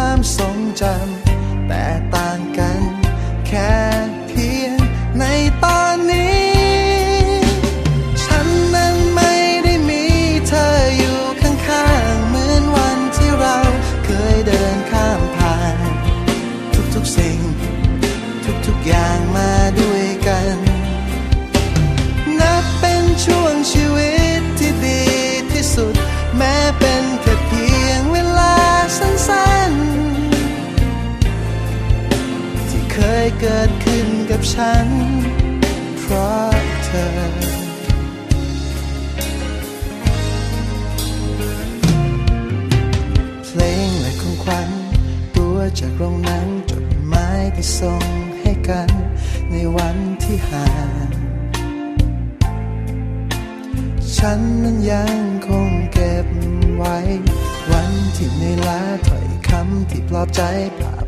ความทรงจำ กับฉัน เพราะเธอ เพลงและของขวัญตัวจากโรงนังจดหมายที่ส่งให้กัน ในวันที่ห่างฉันนั้นยังคงเก็บไว้ วันที่ในลาถ้อยคำที่ปลอบใจภาพ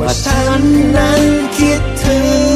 ว่าฉันนั้นคิดถึง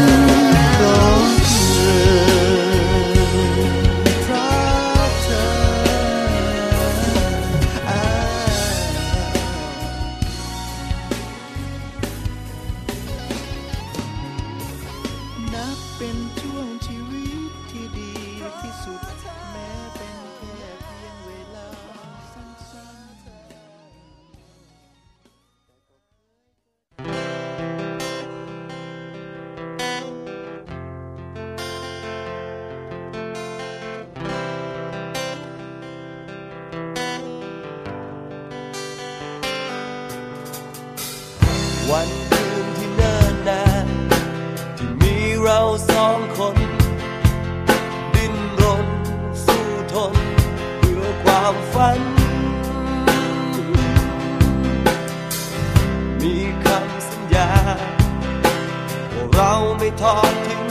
วันคืนที่เนิ่นนานที่มีเราสองคน ดิ้นรนสู้ทนเพื่อความฝัน มีคำสัญญาว่าเราไม่ทอดทิ้ง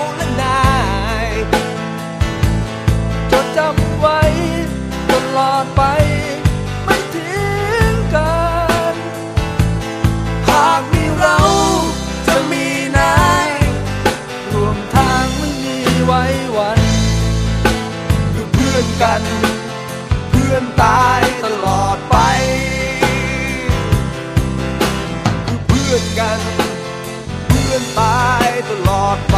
ลอดไป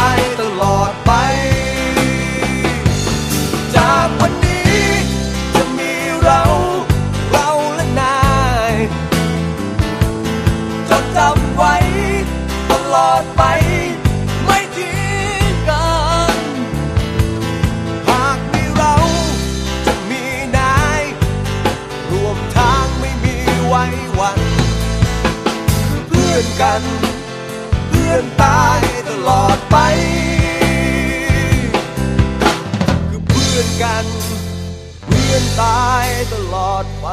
อเพื่อนกันเพื่อนตายตลอดไป